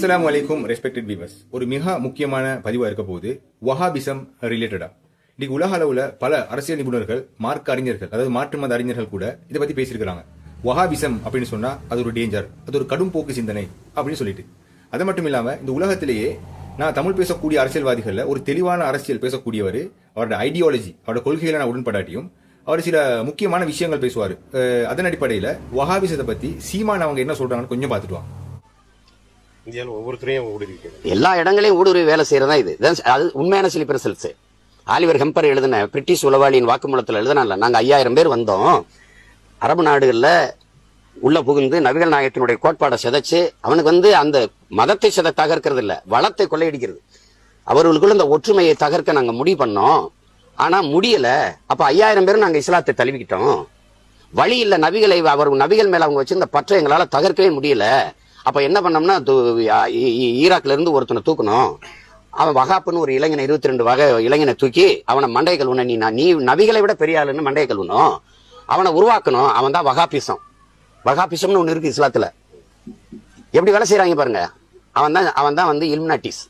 அஸ்லாம் வலைக்கும் respected viewers ஒரு மிக முக்கியமான பதிவாக இருக்க போது வஹாபிசம் ரிலேட்டடா இன்னைக்கு உலக அளவுல பல அரசியல் நிபுணர்கள் மார்க் அறிஞர்கள் அதாவது மாற்று மத அறிஞர்கள் கூட இதை பத்தி பேசியிருக்கிறாங்க. வஹாபிசம் அப்படின்னு சொன்னா அது ஒரு டேஞ்சர் அது ஒரு கடும் போக்கு சிந்தனை அப்படின்னு சொல்லிட்டு. அது மட்டும் இல்லாம இந்த உலகத்திலேயே நான் தமிழ் பேசக்கூடிய அரசியல்வாதிகள்ல ஒரு தெளிவான அரசியல் பேசக்கூடியவர் அவரோட ஐடியாலஜி அவரோட கொள்கைகளை நான் உடன்படாட்டியும் அவர் சில முக்கியமான விஷயங்கள் பேசுவார். அதன் அடிப்படையில் வஹாபிசத்தை பத்தி சீமான் அவங்க என்ன சொல்றாங்கன்னு கொஞ்சம் பார்த்துட்டு இந்தியாவில் ஒவ்வொருத்தரையும் ஊடுருவிக்கிறது எல்லா இடங்களையும் ஊடுருவி வேலை செய்யறதா இது. அது உண்மையான சிலிப்பர் ரிசல்ட்ஸ் ஆலிவர் ஹெம்பர் எழுதின பிரிட்டிஷ் உளவாளியின் வாக்குமூலத்தில் எழுதினால நாங்க ஐயாயிரம் பேர் வந்தோம். அரபு நாடுகள்ல உள்ள புகுந்து நபிகள் நாயகத்தினுடைய கோட்பாடை சிதைச்சு அவனுக்கு வந்து அந்த மதத்தை சிதை தகர்க்கிறது இல்லை. வளத்தை கொள்ளையடிக்கிறது. அவர்களுக்குள்ள இந்த ஒற்றுமையை தகர்க்க நாங்க முடிவு பண்ணோம். ஆனா முடியல. அப்போ ஐயாயிரம் பேரும் நாங்கள் இஸ்லாத்தை தழுவிக்கிட்டோம். வழி இல்லை நபிகளை அவர் நபிகள் மேல அவங்க வச்சிருந்த பற்றை எங்களால் தகர்க்கவே முடியல. அப்ப என்ன பண்ணோம்னா ஈராக்ல இருந்து ஒருத்தனை தூக்கணும் அவன் வகாப்புன்னு ஒரு இளைஞனை இருபத்தி ரெண்டு வகை இளைஞனை தூக்கி அவனை மண்டைய கழுவுன நீ நீ நபிகளை விட பெரிய ஆளுன்னு மண்டைய கழுவணும் அவனை உருவாக்கணும் அவன் தான் வகாபிசம். வகாபிசம்னு ஒன்று இருக்கு இஸ்லாத்துல. எப்படி வேலை செய்யறாங்க பாருங்க. அவன் தான் அவன் தான் வந்து இல்மினாட்டிஸ்.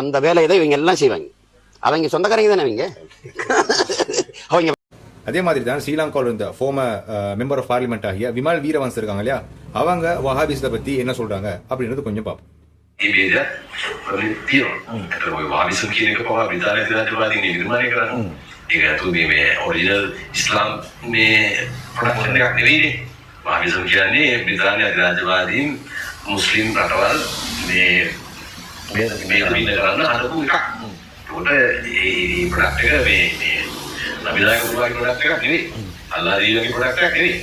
அந்த வேலையை தான் இவங்க எல்லாம் செய்வாங்க. அவங்க சொந்தக்காரங்க தானே அவங்க அவங்க அதே மாதிரி தான் ஸ்ரீலங்காவில் இருந்த ஃபோமர் மெம்பர் ஆஃப் பார்லிமெண்ட் ஆகிய விமல் வீரவன்ஸ் இருக்காங்க இல்லையா அவங்க வஹாபிசத்தை பத்தி என்ன சொல்றாங்க அப்படின்றது கொஞ்சம் பார்ப்போம் ඒ බේද වලින් තියෙනවා. ඒතර ඔය වාවිසම් කියන එක පවා බ්‍රිතාන්‍ය ජනාධිපතිවරයාගෙන් නිර්මාණය කරන්නේ. ඒක ඇතුළේ මේ ඔරිජිනල් ඉස්ලාම් මේ ප්‍රොඩක්ෂන් එකක් නෙවෙයිනේ. වාවිසම් කියන්නේ බ්‍රිතාන්‍ය අධිරාජ්‍යවාදීන් මුස්ලිම් රටවල් මේ මේ මේ කරන්න හදපු එකක්. ඒකට ඒ ප්‍රොඩක්ට් එක මේ මේ නබිදායක උරුවාගේ ප්‍රොඩක්ට් එකක් නෙවෙයි. අල්ලා දීලගේ ප්‍රොඩක්ට් එකක් නෙවෙයි.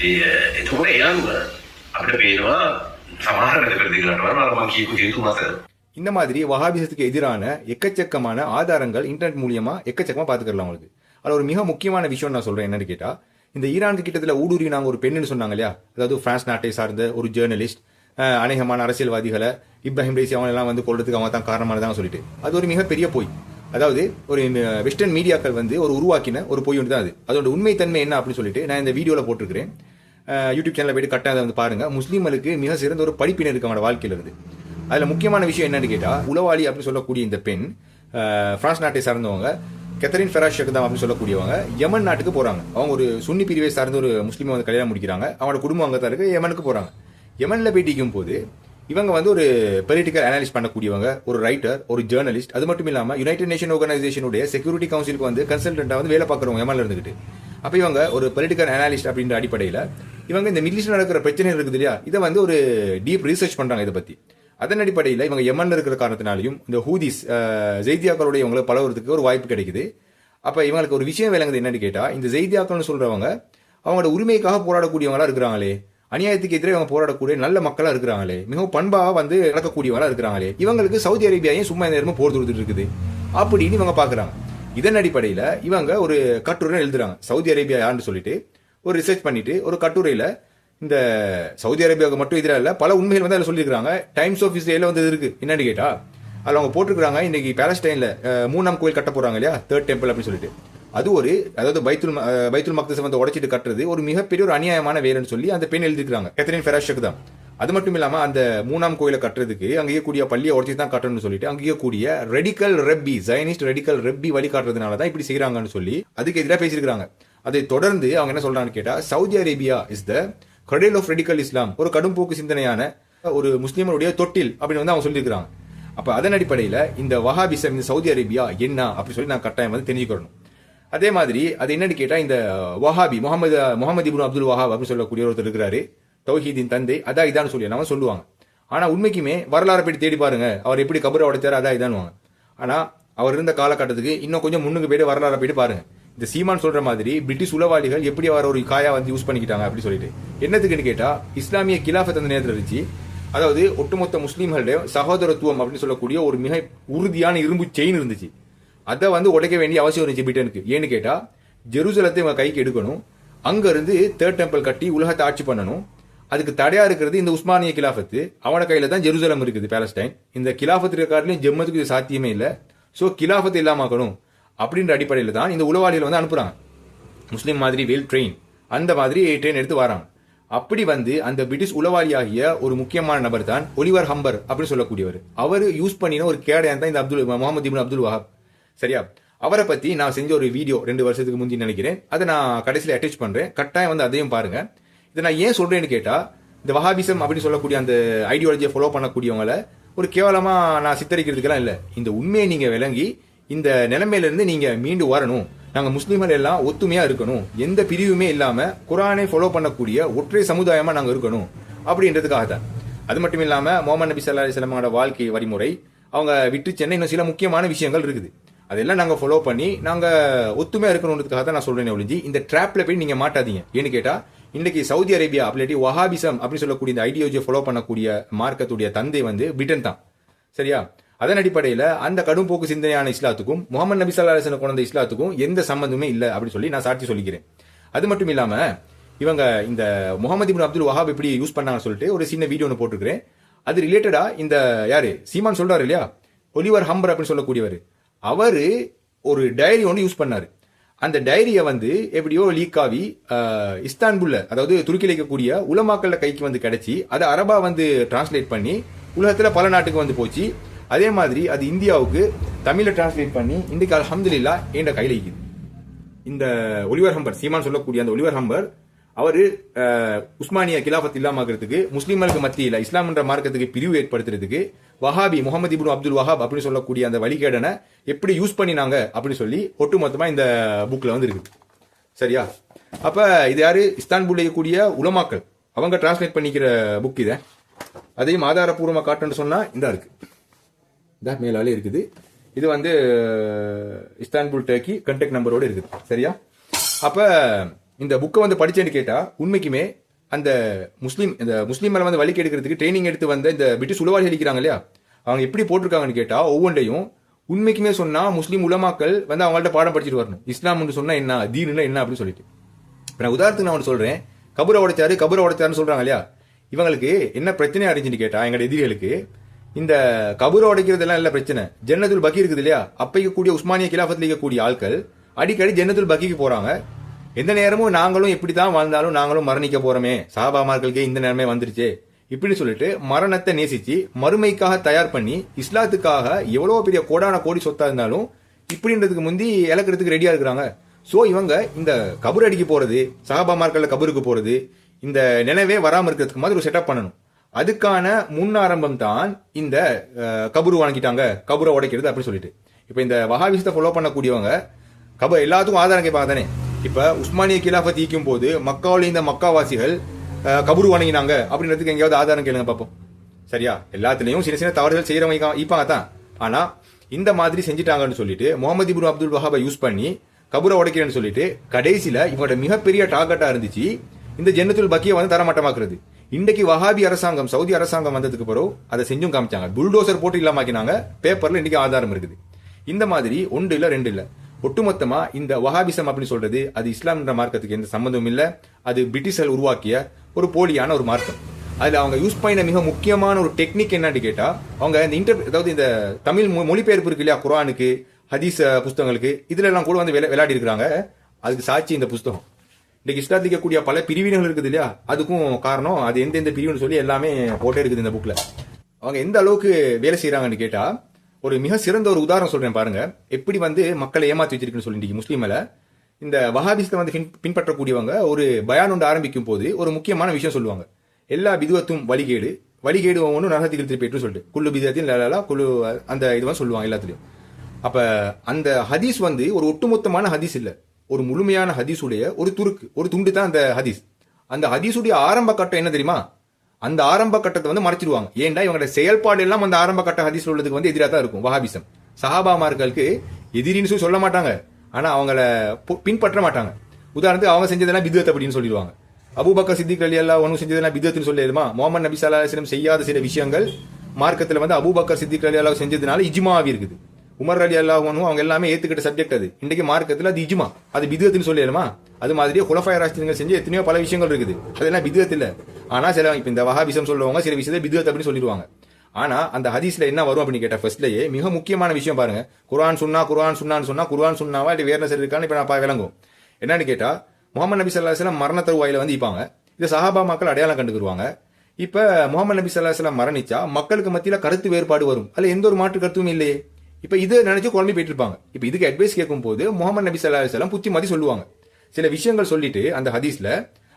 ඒ එතකොට ඒ අනුව අපිට පේනවා සමහර වැඩපිළිවෙළකට වඩා මම කියපු හේතු මත இந்த மாதிரி வஹாபிசத்துக்கு எதிரான எக்கச்சக்கமான ஆதாரங்கள் இன்டர்நெட் மூலியமா எக்கச்சக்கமா பாத்துக்கலாம் உங்களுக்கு அதுல ஒரு மிக முக்கியமான விஷயம் நான் சொல்றேன் என்னன்னு கேட்டா இந்த ஈரானுக்கு கிட்டத்துல ஊடுருவி நாங்க ஒரு பெண்ணுன்னு சொன்னாங்க இல்லையா அதாவது பிரான்ஸ் நாட்டை சார்ந்த ஒரு ஜேர்னலிஸ்ட் அஹ், அநேகமான அரசியல்வாதிகளை இப்ராஹிம் ரைசி அவங்க எல்லாம் வந்து கொள்றதுக்கு அவங்க தான் காரணமானதான் சொல்லிட்டு அது ஒரு மிகப்பெரிய பொய் அதாவது ஒரு வெஸ்டர்ன் மீடியாக்கள் வந்து ஒரு உருவாக்கின ஒரு பொய் ஒன்று தான் அது. அதோட உண்மைத்தன்மை என்ன அப்படின்னு சொல்லிட்டு நான் இந்த வீடியோவில் போட்டிருக்கிறேன். யூடியூப் சேனலில் போயிட்டு கரெக்டாக அதை வந்து பாருங்கள் முஸ்லீம்களுக்கு மிக சிறந்த ஒரு படிப்பினர் இருக்கு அவனோட வாழ்க்கையில் இருந்து அதில் முக்கியமான விஷயம் என்னன்னு கேட்டால் உளவாளி அப்படின்னு சொல்லக்கூடிய இந்த பெண் அஹ், பிரான்ஸ் நாட்டை சார்ந்தவங்க கெத்தரின் ஃபெராஷ் ஷெக்தாம் அப்படின்னு சொல்லக்கூடியவங்க யமன் நாட்டுக்கு போகிறாங்க அவங்க ஒரு சுன்னி பிரிவை சார்ந்த ஒரு முஸ்லீமை வந்து கல்யாணம் முடிக்கிறாங்க. அவங்களோட குடும்பம் அங்கே தான் இருக்குது யமனுக்கு போகிறாங்க யமனில் போயிட்டு போது இவங்க வந்து ஒரு பொலிட்டிக்கல் அனாலிஸ்ட் பண்ணக்கூடியவங்க ஒரு ரைட்டர் ஒரு ஜேர்னலிஸ்ட் அது மட்டும் இல்லாமல் யுனைடெட் நேஷன் ஆர்கனைசேஷனுடைய செக்யூரிட்டி கவுன்சிலுக்கு வந்து கன்சல்டன்டா வந்து வேலை பார்க்குறவங்க எம்எல்ஏ இருந்துக்கிட்டு அப்போ இவங்க ஒரு பொலிட்டிக்கல் அனாலிஸ்ட் அப்படின்ற அடிப்படையில் இவங்க இந்த மிடில் நடக்கிற பிரச்சனை இருக்குது இல்லையா? இதை வந்து ஒரு டீப் ரிசர்ச் பண்ணுறாங்க இதை பற்றி அதன் அடிப்படையில் இவங்க யமன்ல இருக்கிற காரணத்தினாலையும் இந்த ஹூதிஸ் ஜெய்தியாக்களுடைய இவங்களை பழகுறதுக்கு ஒரு வாய்ப்பு கிடைக்குது. அப்போ இவங்களுக்கு ஒரு விஷயம் விளங்குது என்னன்னு கேட்டால் இந்த ஜெய்தியாக்கள்னு சொல்கிறவங்க அவங்களோட உரிமைக்காக போராடக்கூடியவங்களா இருக்கிறாங்களே. அநியாயத்துக்கு எதிராக இவங்க போராடக்கூடிய நல்ல மக்களா இருக்கிறாங்களே. மிகவும் பண்பாக வந்து நடக்கக்கூடியவங்களா இருக்கிறாங்களே. இவங்களுக்கு சவுதி அரேபியா ஏன் சும்மா நேரமும் போர் தொடுத்துட்டு இருக்குது. அப்படின்னு இவங்க பாக்குறாங்க. இதன் அடிப்படையில இவங்க ஒரு கட்டுரை எழுதுறாங்க. சவுதி அரேபியா யாருன்னு சொல்லிட்டு ஒரு ரிசர்ச் பண்ணிட்டு ஒரு கட்டுரையில இந்த சவுதி அரேபியாவுக்கு மட்டும் எதிராக இல்ல பல உண்மைகள் வந்து அதில் சொல்லியிருக்காங்க டைம்ஸ் ஆஃப் இஸ்ரேல வந்து இது இருக்கு? என்னன்னு கேட்டா அதில் அவங்க போட்டிருக்காங்க இன்னைக்கு பாலஸ்டைன்ல மூணாம் கோயில் கட்ட போறாங்க இல்லையா? தேர்ட் டெம்பிள் அப்படின்னு சொல்லிட்டு. அது ஒரு அதாவது பைத்துல் பைத்துல் மக்தஸ் வந்து உடைச்சிட்டு கட்டுறது ஒரு மிகப்பெரிய ஒரு அநியாயமான வேலைன்னு சொல்லி அந்த பெண் எழுதிருக்காங்க கெத்தரின் ஃபெராஷக் தான். அது மட்டும் இல்லாம அந்த மூணாம் கோயிலை கட்டுறதுக்கு அங்கேயே கூடிய பள்ளியை உடச்சி தான் கட்டணும்னு சொல்லிட்டு அங்கேயே கூடிய radical rabbi Zionist radical rabbi வழி காட்டுறதுனால தான் இப்படி செய்யறாங்கன்னு சொல்லி அதுக்கு எதிராக பேசியிருக்காங்க அதை தொடர்ந்து அவங்க என்ன சொல்றாங்கன்னு கேட்டா சவுதி அரேபியா இஸ் த கடல் ஆஃப் ரெடிக்கல் இஸ்லாம் ஒரு கடும்போக்கு சிந்தனையான ஒரு முஸ்லீமனுடைய தொட்டில் அப்படின்னு வந்து அவங்க சொல்லியிருக்காங்க அப்ப அதன் அடிப்படையில இந்த வஹாபிசம் இந்த சவுதி அரேபியா என்ன அப்படி சொல்லி நான் கட்டாயம் வந்து தெரிஞ்சுக்கணும். அதே மாதிரி அது என்னன்னு கேட்டா இந்த வஹாபி முகமது முகமது இபுன் அப்துல் வஹாப் அப்படின்னு சொல்லக்கூடிய ஒருத்தர் இருக்கிறாரு. தௌஹீதின் தந்தை அதான் இதான்னு சொல்லி நம்ம சொல்லுவாங்க. ஆனா உண்மைக்குமே வரலாறு போய் தேடி பாருங்க. அவர் எப்படி கபரை உடைச்சாரு அதான் இதானுவாங்க ஆனா அவர் இருந்த காலகட்டத்துக்கு இன்னும் கொஞ்சம் முன்னுக்கு போயிட்டு வரலாறு போயிட்டு பாருங்க. இந்த சீமான் சொல்ற மாதிரி பிரிட்டிஷ் உளவாளிகள் எப்படி அவர் ஒரு காயா வந்து யூஸ் பண்ணிக்கிட்டாங்க அப்படின்னு சொல்லிட்டு. என்னத்துக்குன்னு கேட்டா இஸ்லாமிய கிலாஃபத் அந்த நேரத்தில் இருந்துச்சு அதாவது ஒட்டுமொத்த முஸ்லீம்களுடைய சகோதரத்துவம் அப்படின்னு சொல்லக்கூடிய ஒரு மிக உறுதியான இரும்பு செயின் இருந்துச்சு. அதை வந்து உடைக்க வேண்டிய அவசியம் இருந்துச்சு பிரிட்டனுக்கு. ஏன்னு கேட்டால் ஜெருசலத்தை இவங்க கைக்கு எடுக்கணும். அங்கேருந்து தேர்ட் டெம்பிள் கட்டி உலகத்தை ஆட்சி பண்ணணும். அதுக்கு தடையாக இருக்கிறது இந்த உஸ்மானிய கிலாஃபத்து அவன கையில் தான் ஜெருசலம் இருக்குது பேலஸ்டைன். இந்த கிலாஃபத் இருக்காருலையும் ஜெம்மத்துக்கு இது சாத்தியமே இல்லை. ஸோ கிலாஃபத்தை இல்லாமக்கணும் அப்படின்ற அடிப்படையில் தான் இந்த உளவாளிகள் வந்து அனுப்புகிறாங்க முஸ்லீம் மாதிரி வெல் ட்ரெயின். அந்த மாதிரி ட்ரெயின் எடுத்து வராங்க. அப்படி வந்து அந்த பிரிட்டிஷ் உளவாளியாகிய ஒரு முக்கியமான நபர் தான் ஒலிவர் ஹம்பர் அப்படின்னு சொல்லக்கூடியவர். அவர் யூஸ் பண்ணின ஒரு கேடையான் தான் இந்த Abdul Muhammad ibn Abdul Wahhab. சரியா? அவரை பத்தி நான் செஞ்ச ஒரு வீடியோ ரெண்டு வருஷத்துக்கு முந்தி நினைக்கிறேன். அதை நான் கடைசியில் அட்டாச் பண்றேன். கட்டாயம் வந்து அதையும் பாருங்க. இதை நான் ஏன் சொல்றேன்னு கேட்டா இந்த வஹாபிசம் அப்படின்னு சொல்லக்கூடிய அந்த ஐடியாலஜியை ஃபாலோ பண்ணக்கூடியவங்கள ஒரு கேவலமா நான் சித்தரிக்கிறதுக்கெல்லாம் இல்லை. இந்த உண்மையை நீங்க விளங்கி இந்த நிலைமையிலேருந்து நீங்கள் நீங்க மீண்டு வரணும். நாங்க முஸ்லீம்கள் எல்லாம் ஒத்துமையா இருக்கணும். எந்த பிரிவுமே இல்லாம குரானை ஃபாலோ பண்ணக்கூடிய ஒற்றை சமுதாயமா நாங்க இருக்கணும் அப்படின்றதுக்காக தான். அது மட்டும் இல்லாம முகமது நபி சல்லா அலிஸ்லாமோட வாழ்க்கை வழிமுறை அவங்க விட்டு சென்னை இன்னும் சில முக்கியமான விஷயங்கள் இருக்குது. அதெல்லாம் நாங்கள் ஃபாலோ பண்ணி நாங்கள் ஒத்துமையா இருக்கணுன்றதுக்காக தான் நான் சொல்றேன் ஒழிஞ்சு இந்த ட்ராப்ல போய் நீங்கள் மாட்டாதீங்க. ஏன்னு கேட்டால் இன்னைக்கு சவுதி அரேபியா அப்படி வஹாபிசம் அப்படின்னு சொல்லக்கூடிய இந்த ஐடியாலஜியை ஃபாலோ பண்ணக்கூடிய மார்க்கத்துடைய தந்தை வந்து பிரிட்டன் தான். சரியா? அதன் அடிப்படையில் அந்த கடும் போக்கு சிந்தனையான இஸ்லாத்துக்கும் முகமது நபி சல்லா அலிஸ்லாம் கொண்ட இஸ்லாத்துக்கும் எந்த சம்மந்தமே இல்லை அப்படின்னு சொல்லி நான் சாட்சி சொல்லிக்கிறேன். அது மட்டும் இல்லாமல் இவங்க இந்த முகமது இபின் அப்துல் வஹாப் எப்படி யூஸ் பண்ணாங்கன்னு சொல்லிட்டு ஒரு சின்ன வீடியோ ஒன்று போட்டிருக்கிறேன். அது ரிலேட்டடாக இந்த யார்? சீமான் சொல்கிறார் இல்லையா? ஒலிவர் ஹம்பர் அப்படின்னு சொல்லக்கூடியவர். அவர் ஒரு டைரி ஒன்று யூஸ் பண்ணார். அந்த டைரியை வந்து எப்படியோ லீக் ஆகி இஸ்தான்புல்ல அதாவது துருக்கியில் இருக்கக்கூடிய உலமாக்கள்ல கைக்கு வந்து கிடைச்சி அதை அரபா வந்து டிரான்ஸ்லேட் பண்ணி உலகத்தில் பல நாட்டுக்கு வந்து போச்சு. அதே மாதிரி அது இந்தியாவுக்கு தமிழில் டிரான்ஸ்லேட் பண்ணி இன்றைக்கு அலமதுல்லா என்ற கையில இருக்குது இந்த ஒலிவர் ஹம்பர் சீமான் சொல்லக்கூடிய அந்த ஒலிவர் ஹம்பர் அவர் உஸ்மானியா உஸ்மானிய கிலாபத் இல்லாமக்கிறதுக்கு முஸ்லீம்களுக்கு மத்தியில் இஸ்லாம்ன்ற மார்க்கத்துக்கு பிரிவு ஏற்படுத்துறதுக்கு வஹாபி முகமது இப்னு அப்துல் வஹாப் அப்படின்னு சொல்லக்கூடிய அந்த வழிகேடனை எப்படி யூஸ் பண்ணினாங்க அப்படின்னு சொல்லி ஒட்டுமொத்தமாக இந்த புக்கில் வந்து இருக்குது சரியா? அப்போ இது யாரு? இஸ்தான்புல்ல இருக்கக்கூடிய உலமாக்கள். அவங்க டிரான்ஸ்லேட் பண்ணிக்கிற புக் இதை. அதையும் ஆதாரபூர்வமாக காட்டுன்னு சொன்னால் இந்த இருக்கு. இந்த மேலாலே இருக்குது. இது வந்து இஸ்தான்புல் டர்க்கி கண்டெக்ட் நம்பரோடு இருக்குது. சரியா? அப்போ இந்த புக்கை வந்து படிச்சேன்னு கேட்டா உண்மைக்குமே அந்த முஸ்லீம் இந்த முஸ்லீம் மேல வந்து வழி எடுக்கிறதுக்கு ட்ரைனிங் எடுத்து வந்த இந்த பிரிட்டிஷ் உளவாளிகள் இருக்கிறாங்க இல்லையா? அவங்க எப்படி போட்டிருக்காங்கன்னு கேட்டா ஒவ்வொன்றையும் உண்மைக்குமே சொன்னா முஸ்லீம் உலமாக்கள் வந்து அவங்கள்ட்ட பாடம் படிச்சுட்டு வரணும். இஸ்லாம்னு சொன்னா என்ன தீனுன்னா என்ன அப்படின்னு சொல்லிட்டு. இப்ப நான் உதாரணத்துக்கு நான் ஒன்று சொல்றேன். கபூரை உடைச்சாரு கபரை உடைச்சாருன்னு சொல்றாங்க இல்லையா? இவங்களுக்கு என்ன பிரச்சனை அறிஞ்சுன்னு கேட்டா எங்க எதிரிகளுக்கு இந்த கபூரை உடைக்கிறதெல்லாம் இல்லை பிரச்சனை. ஜன்னத்துல் பக்கி இருக்குது இல்லையா? அப்பயேக்கக்கூடிய உஸ்மானிய கிலாஃபத்தில் இருக்கக்கூடிய ஆட்கள் அடிக்கடி ஜன்னத்துல் பக்கிக்கு போறாங்க. எந்த நேரமும் நாங்களும் இப்படி தான் வாழ்ந்தாலும் நாங்களும் மரணிக்க போறோமே. சாபாமார்களுக்கே இந்த நேரமே வந்துருச்சு. இப்படின்னு சொல்லிட்டு மரணத்தை நேசிச்சு மறுமைக்காக தயார் பண்ணி இஸ்லாத்துக்காக எவ்வளவு பெரிய கோடான கோடி சொத்தா இருந்தாலும் இப்படின்றதுக்கு முந்தி இழக்கிறதுக்கு ரெடியா இருக்கிறாங்க. சோ இவங்க இந்த கபர் அடிக்க போறது சஹாபாமார்கள்ல கபருக்கு போறது இந்த நினைவே வராம இருக்கிறதுக்கு மாதிரி ஒரு செட்டப் பண்ணணும். அதுக்கான முன் ஆரம்பம் தான் இந்த அஹ், கபரு வாங்கிட்டாங்க. கபரை உடைக்கிறது அப்படின்னு சொல்லிட்டு. இப்போ இந்த வகாவிசத்தை ஃபாலோ பண்ணக்கூடியவங்க கப எல்லாத்துக்கும் ஆதாரம் கேட்பாங்க தானே. இப்போ உஸ்மானிய கிலாஃபத் ஈக்கும் போது மக்காவில் இந்த மக்காவாசிகள் கபூர் வணங்கினாங்க. அப்படின்றதுக்கு எங்கேயாவது ஆதாரம் கேளுங்க பார்ப்போம் சரியா? எல்லாத்துலேயும் சின்ன சின்ன தவறுகள் செய்கிறவங்க ஈப்பாங்க தான். ஆனால் இந்த மாதிரி செஞ்சிட்டாங்கன்னு சொல்லிட்டு முகமது இப்னு அப்துல் வஹாபை யூஸ் பண்ணி கபூரை உடைக்கிறேன்னு சொல்லிட்டு கடைசியில் இவங்களோட மிகப்பெரிய டார்கெட்டாக இருந்துச்சு இந்த ஜென்னத்துல் பக்கியை வந்து தரமட்டமாக்குறது. இன்றைக்கு வஹாபி அரசாங்கம் சவுதி அரசாங்கம் வந்ததுக்கு பிறகு அதை செஞ்சும் காமிச்சாங்க. புல்டோசர் போட்டு இல்லாமக்கினாங்க பேப்பரில் இன்றைக்கி ஆதாரம் இருக்குது. இந்த மாதிரி ஒன்று இல்லை ரெண்டு இல்லை. ஒட்டுமொத்தமா இந்த வஹாபிசம் அப்படின்னு சொல்றது அது இஸ்லாம்ன்ற மார்க்கத்துக்கு எந்த சம்மந்தமும் இல்லை. அது பிரிட்டிஷர்கள் உருவாக்கிய ஒரு போலியான ஒரு மார்க்கம். அதுல அவங்க யூஸ் பண்ண மிக முக்கியமான ஒரு டெக்னிக் என்னன்னு கேட்டா அவங்க இந்த இன்டர் அதாவது இந்த தமிழ் மொ- மொழிபெயர்ப்பு இருக்கு இல்லையா? குரானுக்கு ஹதீஸ் புஸ்தகங்களுக்கு இதுல எல்லாம் கூட வந்து விளையாடி இருக்கிறாங்க. அதுக்கு சாட்சி இந்த புஸ்தகம். இன்னைக்கு இஸ்லாத்துக்கு கூடிய பல பிரிவினைகள் இருக்குது இல்லையா? அதுக்கும் காரணம் அது எந்தெந்த பிரிவுன்னு சொல்லி எல்லாமே போட்டே இருக்குது இந்த புக்ல அவங்க எந்த அளவுக்கு வேலை செய்யறாங்கன்னு கேட்டா ஒரு மிக சிறந்த ஒரு உதாரணம் சொல்றேன் பாருங்க. எப்படி வந்து மக்களை ஏமாத்தி வச்சிருக்குன்னு சொல்லி இன்னைக்கு முஸ்லீம்ல இந்த வஹாபிஸ்ல வந்து பின்- பின்பற்றக்கூடியவங்க ஒரு பயான் ஒன்று ஆரம்பிக்கும் போது ஒரு முக்கியமான விஷயம் சொல்லுவாங்க. எல்லா விதுவத்தும் வழிகேடு. வழிகேடு ஒவ்வொன்றும் நரகத்துக்கு திருப்பி சொல்லிட்டு. குழு விதத்தில் லலலா குழு அந்த இதுவாக சொல்லுவாங்க எல்லாத்துலேயும். அப்போ அந்த ஹதீஸ் வந்து ஒரு ஒட்டுமொத்தமான ஹதீஸ் இல்லை. ஒரு முழுமையான ஹதீஸுடைய ஒரு துருக்கு ஒரு துண்டு தான் அந்த ஹதீஸ். அந்த ஹதீஸுடைய ஆரம்ப கட்டம் என்ன தெரியுமா? அந்த ஆரம்ப கட்டத்தை வந்து மறைச்சிடுவாங்க ஏன்டா இவங்களோட செயல்பாடு எல்லாம் அந்த ஆரம்ப கட்ட ஹதீஸ் உள்ளதுக்கு வந்து எதிராக தான் இருக்கும் வஹாபிசம். சஹாபாமார்களுக்கு எதிரின்னு சொல்லி சொல்ல மாட்டாங்க. ஆனால் அவங்கள பின்பற்ற மாட்டாங்க. உதாரணத்துக்கு அவங்க செஞ்சதெல்லாம் பிதுவத் அப்படின்னு சொல்லிடுவாங்க. அபூபக்கர் சித்திக் அலி அல்லா ஒன்றும் செஞ்சதெல்லாம் பிதுவத்துன்னு சொல்லிடுமா? முகமது நபி சல்லா அலிஸ்லம் செய்யாத சில விஷயங்கள் மார்க்கத்தில் வந்து அபுபக்கர் சித்திக் அலி அல்லா செஞ்சதுனால இஜ்மாவி இருக்குது. உமர் அலி அல்லாஹனும் அவங்க எல்லாமே ஏத்துக்கிட்ட சப்ஜெக்ட் அது. இன்றைக்கு மார்க்கத்தில் அது இஜ்மா. அது பிதுவத்துன்னு சொல்லிடுமா? அது மாதிரியே குலஃபாய் ராஷ்டிரங்கள் செஞ்சு எத்தனையோ பல விஷயங்கள் இருக்குது. அதெல்லாம் பிதுவத் ஆனால் ஆனா சில இப்ப இந்த வஹாபிசம் சொல்லுவாங்க சில விஷயத்தை பிதுவத் அப்படின்னு சொல்லிடுவாங்க. ஆனா அந்த ஹதீஸ்ல என்ன வரும் அப்படின்னு கேட்டா ஃபர்ஸ்ட்லயே மிக முக்கியமான விஷயம் பாருங்க. குரான் சுன்னா குரான் சுன்னான்னு சொன்னா குர்ஆன் சுன்னாவா இல்ல வேறு சரி இருக்கான்னு இப்ப நான் விளங்கும் என்னன்னு கேட்டா முகமது நபி சல்லா சலம் மரண தருவாயில வந்து இப்பாங்க. இதை சஹாபா மக்கள் அடையாளம் கண்டுக்குருவாங்க. இப்ப முகமது நபி சல்லா சலம் மரணிச்சா மக்களுக்கு மத்தியில கருத்து வேறுபாடு வரும். அதில் எந்த ஒரு மாற்று கருத்தும் இல்லையே. இப்ப இதை நினைச்சு குழம்பி போயிட்டு இருப்பாங்க இப்ப இதுக்கு அட்வைஸ் கேட்கும் போது முகமது நபி சல்லா சலம் புத்தி மதி சொல்லுவாங்க. சில விஷயங்கள் சொல்லிட்டு அந்த ஹதீஸ்ல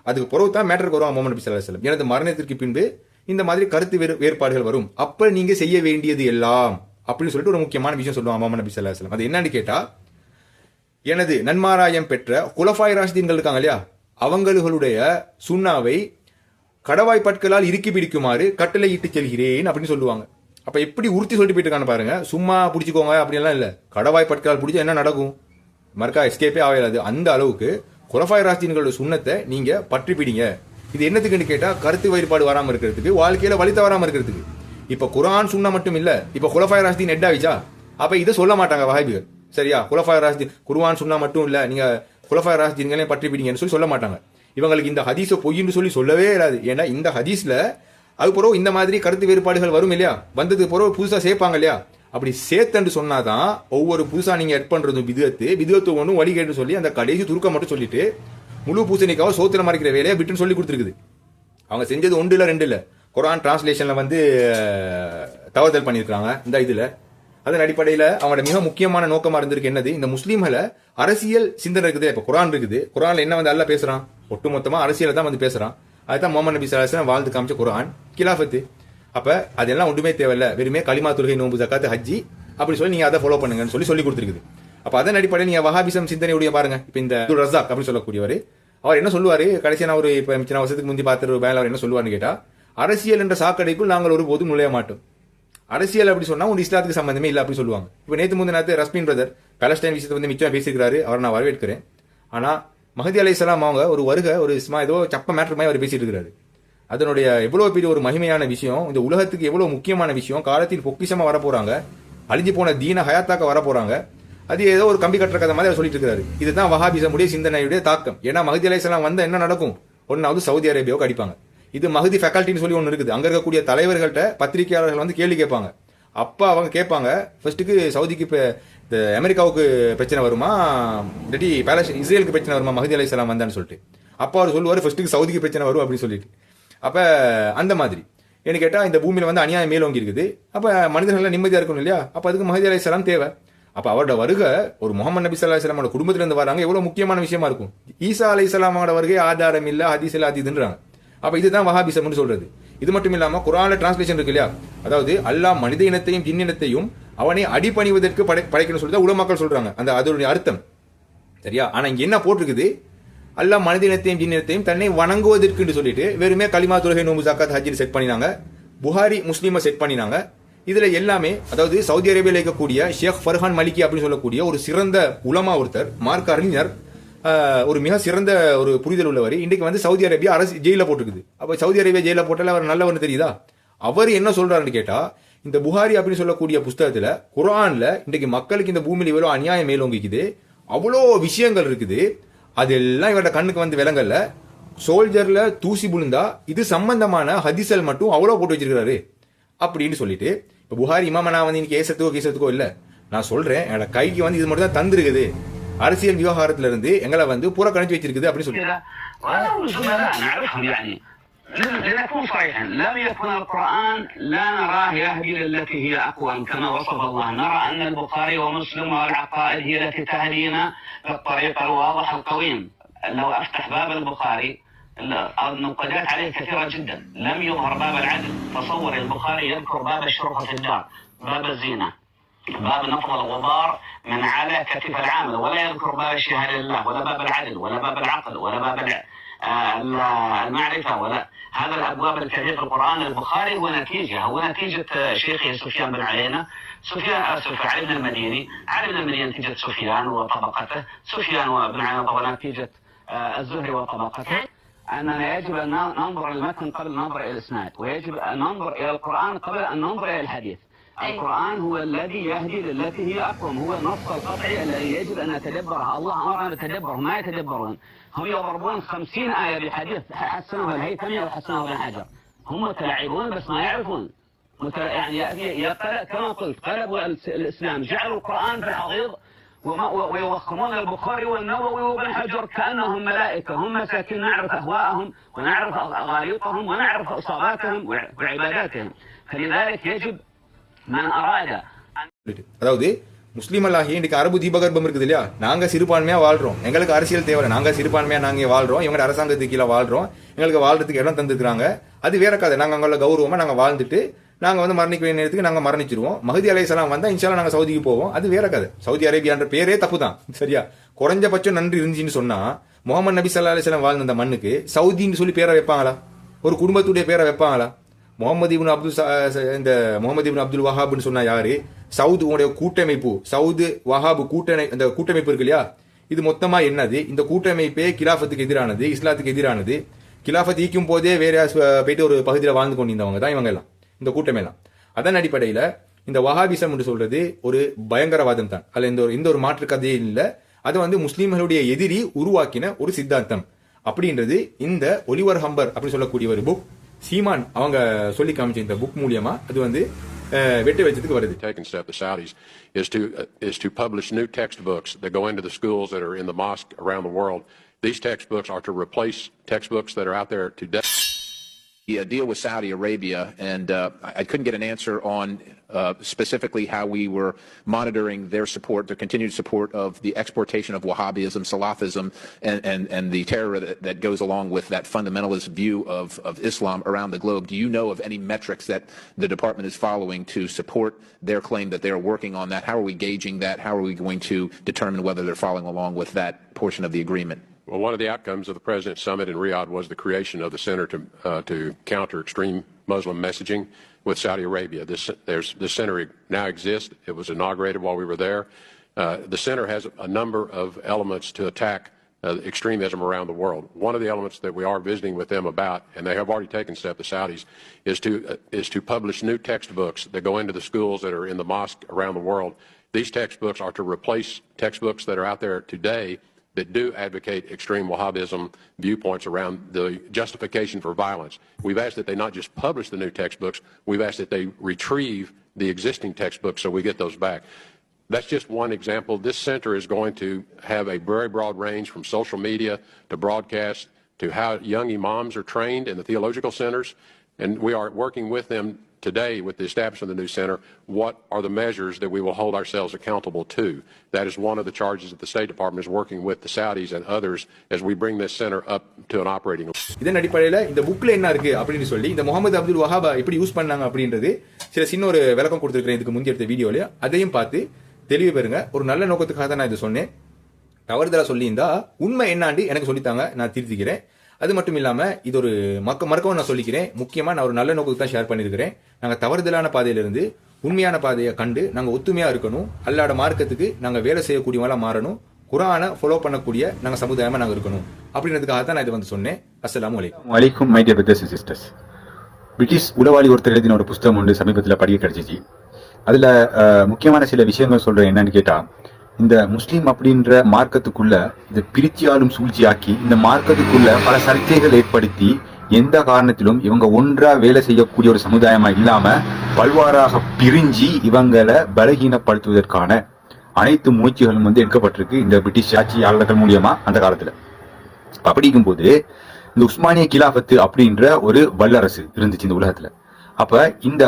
அதுக்கு பிறகு தான் மேட்டருக்கு வரும் மோமன் நபி ஸல்லல்லாஹு எனது மரணத்திற்கு பின்பு இந்த மாதிரி கருத்து வேறு வேறுபாடுகள் வரும். அப்ப நீங்க செய்ய வேண்டியது எல்லாம் அப்படின்னு சொல்லிட்டு ஒரு முக்கியமான விஷயம் சொல்லுவான் மோமன் நபி ஸல்லல்லாஹு அது என்னன்னு கேட்டா எனது நன்மாராயம் பெற்ற குலஃபாய் ராஷ்தீன்கள் இருக்காங்க இல்லையா? அவங்களுடைய சுண்ணாவை கடவாய் பற்களால் இறுக்கி பிடிக்குமாறு கட்டளை இட்டு செல்கிறேன் அப்படின்னு சொல்லுவாங்க. அப்ப எப்படி உறுத்தி சொல்லிட்டு போயிட்டு பாருங்க. சும்மா பிடிச்சிக்கோங்க அப்படின்லாம் இல்லை. கடவாய் பற்களால் பிடிச்சா என்ன நடக்கும்? மறுக்கா எஸ்கேப்பே ஆகாது அந்த அளவுக்கு குலஃபாய் ராசின்களோட சுண்ணத்தை நீங்க பற்றி பிடிங்க இது என்னத்துக்குன்னு கேட்டா கருத்து வேறுபாடு வராமல் இருக்கிறதுக்கு வாழ்க்கையில வழி தவறாமல் இருக்கிறதுக்கு. இப்ப குரான் சுண்ணா மட்டும் இல்ல இப்ப குலஃபாய் ராசின் ஹெட் ஆகிச்சா அப்ப இதை சொல்ல மாட்டாங்க வஹாபிகள். சரியா? குலஃபாய் ராசி குருவான் சுண்ணா மட்டும் இல்ல நீங்க குலஃபாய் ராசின்களையும் பற்றி பிடிங்கன்னு சொல்லி சொல்ல மாட்டாங்க. இவங்களுக்கு இந்த ஹதீஸை பொய்ன்னு சொல்லி சொல்லவே இல்லாது ஏன்னா இந்த ஹதீஸ்ல அது பிறகு இந்த மாதிரி கருத்து வேறுபாடுகள் வரும் இல்லையா? வந்ததுக்கு பிறகு புதுசாக சேர்ப்பாங்க இல்லையா? அப்படி சேர்த்தன்று சொன்னாதான் ஒவ்வொரு புதுசாக நீங்கள் எட் பண்ணுறது விதத்து விதத்து ஒன்றும் வழிகேட்டு சொல்லி அந்த கடைசி துருக்கம் மட்டும் சொல்லிட்டு முழு பூசணிக்காக சோத்துல மறைக்கிற வேலையை விட்டுன்னு சொல்லி கொடுத்துருக்குது. அவங்க செஞ்சது ஒன்று இல்லை ரெண்டு இல்லை. குரான் டிரான்ஸ்லேஷனில் வந்து தவறுதல் பண்ணியிருக்காங்க இந்த இதில். அதன் அடிப்படையில் அவங்களோட மிக முக்கியமான நோக்கமாக இருந்திருக்கு என்னது? இந்த முஸ்லீம்களை அரசியல் சிந்தனை இருக்குது. இப்போ குரான் இருக்குது. குரான்ல என்ன வந்து அல்ல பேசுகிறான் ஒட்டுமொத்தமாக அரசியலை தான் வந்து பேசுகிறான் அதுதான் முகமது நபி சலாஹன் வாழ்ந்து காமிச்ச குரான் கிலாஃபத்து. அப்ப அதெல்லாம் ஒன்றுமே தேவையில்ல. வெறுமே களிமா தொழுகை நோன்பு ஜக்காத்து ஹஜ்ஜி அப்படி சொல்லி நீங்க அதை ஃபாலோ பண்ணுங்கன்னு சொல்லி சொல்லி கொடுத்துருக்குது. அப்ப அதன் அடிப்படையில் நீங்க வஹாபிசம் சிந்தனையுடைய பாருங்க. இப்ப இந்த ரசாக் அப்படின்னு சொல்லக்கூடியவர் அவர் என்ன சொல்லுவாரு? கடைசியாக நான் ஒரு இப்ப சின்ன வருஷத்துக்கு முந்தி பார்த்த வேலை அவர் என்ன சொல்லுவாருன்னு கேட்டா அரசியல் என்ற சாக்கடைக்குள் நாங்கள் ஒரு போதும் நுழைய மாட்டோம். அரசியல் அப்படி சொன்னா உங்க இஸ்லாத்துக்கு சம்பந்தமே இல்ல அப்படின்னு சொல்லுவாங்க. இப்ப நேத்து முந்தின நேரத்து ரஸ்மின் பிரதர் பலஸ்டைன் விஷயத்தை வந்து மிச்சம் பேசியிருக்காரு அவரை நான் வரவேற்கிறேன். ஆனா மஹதி அலை அவங்க ஒரு வருகை ஒரு சும்மா ஏதோ சப்ப மேட்ரு மாதிரி அவர் பேசிட்டு இருக்காரு அதனுடைய எவ்வளவு பெரிய ஒரு மகிமையான விஷயம் இந்த உலகத்துக்கு எவ்வளவு முக்கியமான விஷயம் காலத்தில் பொக்கிஷமா வர போறாங்க அழிஞ்சு போன தீன ஹயாத்தாக்க வர போறாங்க அது ஏதோ ஒரு கம்பி கட்டுற கதை மாதிரி அவர் சொல்லிட்டு இருக்காரு இதுதான் வஹாபிசமுடைய சிந்தனையுடைய தாக்கம். ஏன்னா மஹதி அலைசலாம் வந்தால் என்ன நடக்கும்? ஒன்றாவது சவுதி அரேபியாவுக்கு அடிப்பாங்க. இது மஹதி ஃபேக்கல்ட்டின்னு சொல்லி ஒன்று இருக்குது. அங்க இருக்கக்கூடிய தலைவர்கள்ட்ட பத்திரிகையாளர்கள் வந்து கேள்வி கேட்பாங்க. அப்பா அவங்க கேட்பாங்க ஃபர்ஸ்ட்டுக்கு சவுதிக்கு இப்போ இந்த அமெரிக்காவுக்கு பிரச்சனை வருமா? இல்லாட்டி பேலஸ் இஸ்ரேலுக்கு பிரச்சனை வருமா? மஹதி அலை வந்தான்னு சொல்லிட்டு. அப்பா அவர் சொல்லுவார் ஃபர்ஸ்ட்டுக்கு சவுதிக்கு பிரச்சனை வரும் அப்படின்னு சொல்லிட்டு. அப்போ அந்த மாதிரி. என்ன கேட்டால் இந்த பூமியில் வந்து அநியாயம் மேலோங்கி இருக்குது அப்போ மனிதர்கள் நிம்மதியாக இருக்கணும் இல்லையா? அப்போ அதுக்கு மஹதி அலை தேவை. அப்போ அவரோட வருகை ஒரு முகமது நபி சல்லா இஸ்லாமோட குடும்பத்திலேருந்து வராங்க. எவ்வளோ முக்கியமான விஷயமா இருக்கும். ஈசா அலி இஸ்லாமோட வருகை ஆதாரம் இல்லை ஹதீஸ் இல்லை அதுன்றாங்க அப்போ இதுதான் வஹாபிசம்னு சொல்றது. இது மட்டும் இல்லாமல் குரான டிரான்ஸ்லேஷன் இருக்கு இல்லையா? அதாவது அல்லா மனித இனத்தையும் ஜின் அவனை அடிபணிவதற்கு படை படைக்கணும்னு சொல்லி தான் உலமாக்கள் சொல்றாங்க. அந்த அதோடைய அர்த்தம். சரியா? ஆனா இங்க என்ன போட்டிருக்குது? அல்லா மனித ஜின்னத்தையும் தன்னை வணங்குவதற்கு தன்னை வணங்குவதற்குன்னு சொல்லிட்டு வெறுமே கலிமா தொழுகை நோம்பு ஜக்காத் ஹஜ்ஜில் செட் பண்ணினாங்க. புகாரி முஸ்லீமை செட் பண்ணினாங்க. இதில் எல்லாமே அதாவது சவுதி அரேபியாவில் இருக்கக்கூடிய ஷேக் ஃபர்ஹான் மலிகி அப்படின்னு சொல்லக்கூடிய ஒரு சிறந்த உலமா ஒருத்தர் மார்க் அறிஞர் ஒரு மிக சிறந்த ஒரு புரிதல் உள்ளவர். இன்றைக்கு வந்து சவுதி அரேபியா அரசு ஜெயிலில் போட்டுருக்குது. அப்போ சவுதி அரேபியா ஜெயிலில் போட்டால அவர் நல்லவர்னு தெரியுதா? அவர் என்ன சொல்கிறாருன்னு கேட்டால் இந்த புகாரி அப்படின்னு சொல்லக்கூடிய புஸ்தகத்தில் குரானில் இன்றைக்கு மக்களுக்கு இந்த பூமியில் இவ்வளோ அநியாயம் மேலோங்கிக்குது. அவ்வளோ விஷயங்கள் இருக்குது. அதெல்லாம் இவரோட கண்ணுக்கு வந்து விலங்கல்ல. சோல்ஜர்ல தூசி புழுந்தா இது சம்பந்தமான ஹதிசல் மட்டும் அவ்வளோ போட்டு வச்சிருக்கிறாரு. அப்படின்னு சொல்லிட்டு இப்போ புகாரி இமாம நான் வந்து இன்னைக்கு ஏசத்துக்கோ கேசத்துக்கோ இல்லை. நான் சொல்றேன் என்னோட கைக்கு வந்து இது மட்டும் தான் தந்திருக்குது. அரசியல் விவகாரத்துல இருந்து எங்களை வந்து புறக்கணிச்சு வச்சிருக்குது அப்படின்னு சொல்லி لنكون صريحا لم يكن القرآن لا نراه يهدي للتي هي أقوم كما وصف الله. نرى أن البخاري ومسلم والعقائد هي التي تهدينا في الطريق الواضح القويم. لو أفتح باب البخاري النقدات عليه كثيرة جدا. لم يظهر باب العدل. تصور البخاري يذكر باب الشرطة في الدار باب الزينة باب نفض الغبار من على كتف العامل ولا يذكر باب الشهادة لله ولا باب العدل ولا باب العقل ولا باب الع- آه، المعرفة ولا هذا الأبواب الكثيرة في القرآن البخاري هو نتيجة هو نتيجة شيخه سفيان بن عيينة. سفيان آسف علي بن المديني علي بن المديني نتيجة سفيان وطبقته. سفيان وابن عيينة ونتيجة آه، الزهري وطبقته. أننا يجب أن ننظر المتن قبل النظر إلى الإسناد ويجب أن ننظر إلى القرآن قبل أن ننظر إلى الحديث. القرآن هو الذي يهدي للتي هي أقوم هو النص القطعي الذي يجب أن نتدبره الله أمرنا نتدبره ما يتدبرون. هم يضربون خمسين آية بالحديث حسنه الهيثمي وحسنه ابن حجر. هم متلاعبون بس ما يعرفون. متل... يعني كما قلت قلبوا الإسلام جعلوا القرآن في الحضيض ويوخمون البخاري والنووي وابن حجر كأنهم ملائكة هم مساكين نعرف أهواءهم ونعرف أغاليطهم ونعرف إصاباتهم وعباداتهم. فلذلك يجب من أراد أن... முஸ்லீமல்லாகிய இன்னைக்கு அரபு தீபகற்பம் இருக்குது இல்லையா? நாங்கள் சிறுபான்மையாக வாழ்றோம். எங்களுக்கு அரசியல் தேவை நாங்கள் சிறுபான்மையாக நாங்கள் இங்க வாழ்றோம். இவங்க அரசாங்கத்துக்கு கீழே வாழ்றோம். எங்களுக்கு வாழ்றதுக்கு இடம் தந்துருக்குறாங்க. அது வேற கதை. நாங்கள் அங்கே கௌரவமாக நாங்கள் வாழ்ந்துட்டு நாங்கள் வந்து மரணிக்க வேண்டிய நேரத்துக்கு நாங்கள் மரணிச்சிருவோம். மஹதி அலையலாம் வந்தால் இன்ஷால்லா நாங்கள் சவுதிக்கு போவோம். அது வேற கதை. சவுதி அரேபியான்ற பேரே தப்பு தான் சரியா? குறைஞ்சபட்சம் நன்றி இருந்துச்சுன்னு சொன்னால் முகமது நபி சல்லா அலிஸ்லாம் வாழ்ந்த அந்த மண்ணுக்கு சவுதின்னு சொல்லி பேரை வைப்பாங்களா? ஒரு குடும்பத்துடைய பேரை வைப்பாங்களா? முகமது இபின் அப்துல் இந்த முகமது இப்னு அப்துல் வஹாப்னு சொன்னா யாரு? சவுது உடைய கூட்டமைப்பு. சவுது வஹாபு கூட்டணி இந்த கூட்டமைப்பு இருக்கு இல்லையா? இது மொத்தமா என்னது? இந்த கூட்டமைப்பே கிலாஃபத்துக்கு எதிரானது இஸ்லாத்துக்கு எதிரானது. கிலாஃபத் ஈக்கும் போதே வேற போயிட்டு ஒரு பகுதியில் வாழ்ந்து கொண்டிருந்தவங்க தான் இவங்க எல்லாம். இந்த கூட்டமைலாம். அதன் அடிப்படையில் இந்த வஹாபிசம் என்று சொல்றது ஒரு பயங்கரவாதம் தான். அதில் இந்த ஒரு இந்த ஒரு மாற்று கதையே இல்லை. அது வந்து முஸ்லீம்களுடைய எதிரி உருவாக்கின ஒரு சித்தாந்தம். அப்படின்றது இந்த ஒலிவர் ஹம்பர் அப்படின்னு சொல்லக்கூடிய ஒரு புக் சீமான் அவங்க சொல்லி காமிச்ச இந்த புக் மூலியமா அது வந்து அஹ், வெட்டு வச்சதுக்கு வருது taken step, the Saudis, is to uh, is to publish new textbooks that go into the schools that are in the mosque around the world. These textbooks are to replace textbooks that are out there today. Yeah, deal with Saudi Arabia, and uh, I I couldn't get an answer on uh, specifically how we were monitoring their support, their continued support of the exportation of Wahhabism, Salafism, and, and, and the terror that, that goes along with that fundamentalist view of, of Islam around the globe. Do you know of any metrics that the department is following to support their claim that they are working on that? How are we gauging that? How are we going to determine whether they're following along with that portion of the agreement? Well, one of the outcomes of the President's summit in Riyadh was the creation of the Center to uh, to counter extreme Muslim messaging with Saudi Arabia. This there's this center now exists. It was inaugurated while we were there. Uh, the center has a number of elements to attack uh, extremism around the world. One of the elements that we are visiting with them about, and they have already taken step, the Saudis, is to uh, is to publish new textbooks that go into the schools that are in the mosque around the world. These textbooks are to replace textbooks that are out there today that do advocate extreme Wahhabism viewpoints around the justification for violence. We've asked that they not just publish the new textbooks, we've asked that they retrieve the existing textbooks so we get those back. That's just one example. This center is going to have a very broad range from social media to broadcast to how young imams are trained in the theological centers. And we are working with them today with the establishment of the new center. What are the measures that we will hold ourselves accountable to? That is one of the charges that the State Department is working with the Saudis and others as we bring this center up to an operating இதன் அடிப்படையில் இந்த புக்கில் என்ன இருக்கு அப்படின்னு சொல்லி இந்த முகமது அப்துல் வஹாபா எப்படி யூஸ் பண்ணாங்க அப்படின்றது சில சின்ன ஒரு விளக்கம் கொடுத்துருக்கிறேன் இதுக்கு முந்தி எடுத்த வீடியோல அதையும் பார்த்து தெளிவு பெறுங்க ஒரு நல்ல நோக்கத்துக்காக தான் நான் இதை சொன்னேன் தவறுதலாக சொல்லியிருந்தா உண்மை என்னாண்டு எனக்கு சொல்லித்தாங்க நான் திருத்திக்கிறேன் அது மட்டும் இல்லாமல் இது ஒரு மக்க மறக்கவும் நான் சொல்லிக்கிறேன். முக்கியமாக நான் ஒரு நல்ல நோக்கத்துக்கு தான் ஷேர் பண்ணியிருக்கிறேன். நாங்கள் தவறுதலான பாதையிலிருந்து உண்மையான பாதையை கண்டு நாங்கள் ஒத்துமையாக இருக்கணும். அல்லாட மார்க்கத்துக்கு நாங்கள் வேலை செய்யக்கூடியவங்களா மாறணும். குரானை ஃபாலோ பண்ணக்கூடிய நாங்கள் சமுதாயமாக நாங்கள் இருக்கணும். அப்படின்றதுக்காக தான் நான் இதை வந்து சொன்னேன். அஸ்லாம் அலைக்கும். வலைக்கும் my dear brothers sisters British உளவாளி ஒருத்தர் எழுதின ஒரு புஸ்தகம் ஒன்று சமீபத்தில் படிக்க கிடைச்சிச்சு. அதில் முக்கியமான சில விஷயங்கள் சொல்கிறேன் என்னன்னு கேட்டால் இந்த முஸ்லீம் அப்படின்ற மார்க்கத்துக்குள்ள இதை பிரிச்சியாலும் சூழ்ச்சியாக்கி இந்த மார்க்கத்துக்குள்ள பல சர்ச்சைகள் ஏற்படுத்தி எந்த காரணத்திலும் இவங்க ஒன்றா வேலை செய்யக்கூடிய ஒரு சமுதாயமா இல்லாம பல்வாறாக பிரிஞ்சு இவங்களை பலகீனப்படுத்துவதற்கான அனைத்து முயற்சிகளும் வந்து எடுக்கப்பட்டிருக்கு இந்த பிரிட்டிஷ் ஆட்சியாளர்கள் மூலியமா அந்த காலத்துல. அப்படிங்கும்போது இந்த உஸ்மானிய கிலாபத்து அப்படின்ற ஒரு வல்லரசு இருந்துச்சு இந்த உலகத்துல. அப்ப இந்த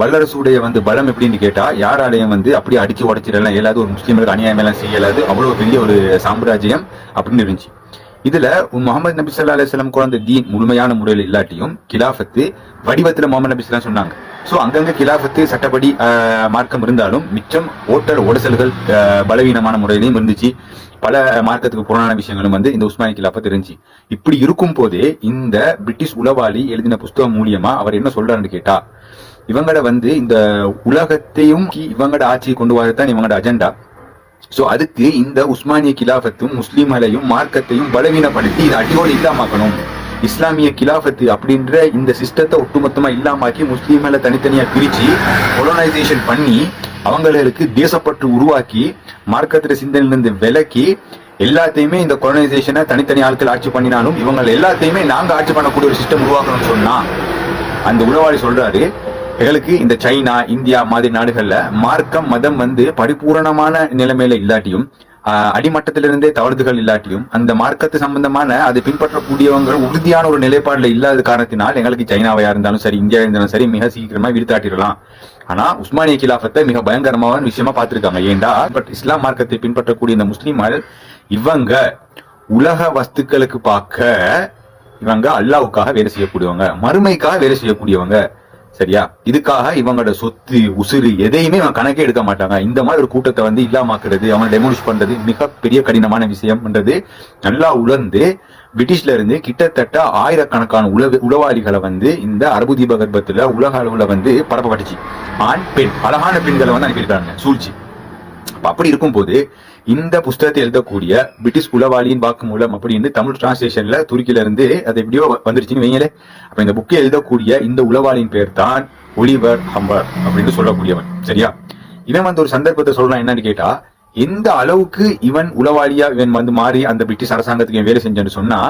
வல்லரசுடைய வந்து பலம் எப்படின்னு கேட்டா யாராலையும் வந்து அப்படியே அடிச்சு உடைச்சிடலாம். இயலாது ஒரு முஸ்லீம்களுக்கு அநியாயம் எல்லாம் செய்யலாது. அவ்வளவு பெரிய ஒரு சாம்ராஜ்யம் அப்படின்னு இருந்துச்சு. இதுல முகமது நபி ஸல்லல்லாஹு அலிஸ்லாம் குழந்தை தீன் முழுமையான முறையில் இல்லாட்டியும் கிலாஃபத்து வடிவத்துல முகமது நபி ஸல்லல்லாஹு சொன்னாங்க. சோ அங்கங்க கிலாஃபத்து சட்டப்படி மார்க்கம் இருந்தாலும் மிச்சம் ஓட்டல் உடசல்கள் பலவீனமான முறையிலையும் இருந்துச்சு. பல மார்க்கத்துக்கு புறணான விஷயங்களும் வந்து இந்த உஸ்மானி கிலாஃபத் தெரிஞ்சு. இப்படி இருக்கும் போதே இந்த பிரிட்டிஷ் உளவாளி எழுதின புஸ்தகம் மூலியமா அவர் என்ன சொல்றாருன்னு கேட்டா இவங்கள வந்து இந்த உலகத்தையும் இவங்கட ஆட்சியை கொண்டு வரதான் இவங்களோட அஜெண்டா. சோ அதுக்கு இந்த உஸ்மானிய கிலாபத்தும் முஸ்லீம்களையும் மார்க்கத்தையும் பலவீனப்படுத்தி இதை அடியோடு இல்லாமக்கணும் இஸ்லாமிய கிலாஃபத்து அப்படின்ற இந்த சிஸ்டத்தை ஒட்டுமொத்தமா இல்லாமாக்கி முஸ்லீம்களை தனித்தனியா பிரிச்சு கொலோனைசேஷன் பண்ணி அவங்களுக்கு தேசப்பற்று உருவாக்கி மார்க்கத்திர சிந்தனையிலிருந்து விலக்கி எல்லாத்தையுமே இந்த கொலோனைசேஷனை தனித்தனி ஆட்கள் ஆட்சி பண்ணினாலும் இவங்க எல்லாத்தையுமே நாங்க ஆட்சி பண்ணக்கூடிய ஒரு சிஸ்டம் உருவாக்கணும்னு சொன்னா அந்த உளவாளி சொல்றாரு எங்களுக்கு இந்த சைனா இந்தியா மாதிரி நாடுகள்ல மார்க்கம் மதம் வந்து பரிபூரணமான நிலைமையில இல்லாட்டியும் அடிமட்டத்திலிருந்தே தவறுதுகள் இல்லாட்டியும் அந்த மார்க்கத்து சம்பந்தமான அதை பின்பற்றக்கூடியவங்க உறுதியான ஒரு நிலைப்பாடுல இல்லாத காரணத்தினால் எங்களுக்கு சைனாவையா இருந்தாலும் சரி இந்தியா இருந்தாலும் சரி மிக சீக்கிரமா விழுத்தாட்டிடலாம். ஆனா உஸ்மானிய கிலாஃபத்தை மிக பயங்கரமான விஷயமா பார்த்திருக்காங்க. ஏண்டா? பட் இஸ்லாம் மார்க்கத்தை பின்பற்றக்கூடிய இந்த முஸ்லிம்கள் இவங்க உலக வஸ்துக்களுக்கு பார்க்க இவங்க அல்லாவுக்காக வேலை செய்யக்கூடியவங்க மறுமைக்காக வேலை செய்யக்கூடியவங்க. சரியா? இதுக்காக இவங்களோட சொத்து உசுறு எதையுமே அவன் கணக்கே எடுக்க மாட்டாங்க. இந்த மாதிரி ஒரு கூட்டத்தை வந்து இல்லாமாக்குறது அவனை டெமோலிஷ் பண்றது மிகப்பெரிய கடினமான விஷயம்ன்றது நல்லா உணர்ந்து பிரிட்டிஷ்ல இருந்து கிட்டத்தட்ட ஆயிரக்கணக்கான உலக உளவாளிகளை வந்து இந்த அரபு தீபகற்பத்துல உலக அளவுல வந்து பரப்பப்பட்டுச்சு ஆண் பெண் அழகான பெண்களை வந்து அனுப்பியிருக்காங்க சூழ்ச்சி. அப்படி இருக்கும் போது இந்த புஸ்தகத்தை எழுதக்கூடிய பிரிட்டிஷ் உளவாளியின் வாக்குமூலம் அப்படின்னு தமிழ் டிரான்ஸ்லேஷன்ல துருக்கில இருந்து அது எப்படியோ வந்துருச்சுன்னு வைங்களே அப்ப இந்த புக்கை எழுதக்கூடிய இந்த உளவாளியின் பேர் தான் ஒலிவர் ஹம்பர் அப்படின்னு சொல்லக்கூடியவன். சரியா? இவன் வந்து ஒரு சந்தர்ப்பத்தை சொல்றான் என்னன்னு கேட்டா எந்த அளவுக்கு இவன் உளவாளியா இவன் வந்து மாறி அந்த பிரிட்டிஷ் அரசாங்கத்துக்கு வேலை செஞ்சான்னு சொன்னா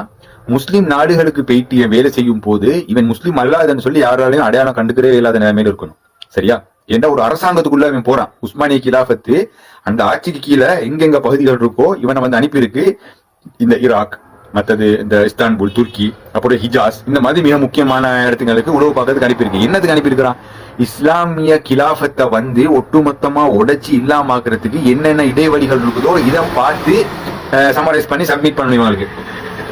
முஸ்லீம் நாடுகளுக்கு போயிட்டு வேலை செய்யும் போது இவன் முஸ்லீம் அல்லாதன்னு சொல்லி யாராலையும் அடையாளம் கண்டுக்கிறே இல்லாத நிலைமையில இருக்கணும். சரியா? ஏன்னா ஒரு அரசாங்கத்துக்குள்ள அவன் போறான்? உஸ்மானிய கிலாஃபத்து அந்த ஆட்சிக்கு கீழே எங்கெங்க பகுதிகள் இருக்கோ இவனை வந்து அனுப்பியிருக்கு. இந்த ஈராக் மற்றது இந்த இஸ்தான்புல் துர்க்கி அப்புறம் ஹிஜாஸ் இந்த மாதிரி மிக முக்கியமான இடத்துங்களுக்கு உணவு பார்க்கறதுக்கு அனுப்பியிருக்கு. என்னதுக்கு அனுப்பியிருக்கிறான்? இஸ்லாமிய கிலாஃபத்தை வந்து ஒட்டுமொத்தமா உடைச்சி இல்லாமாக்குறதுக்கு என்னென்ன இடைவெளிகள் இருக்குதோ இதை பார்த்து சமரைஸ் பண்ணி சப்மிட் பண்ணணும் இவங்களுக்கு.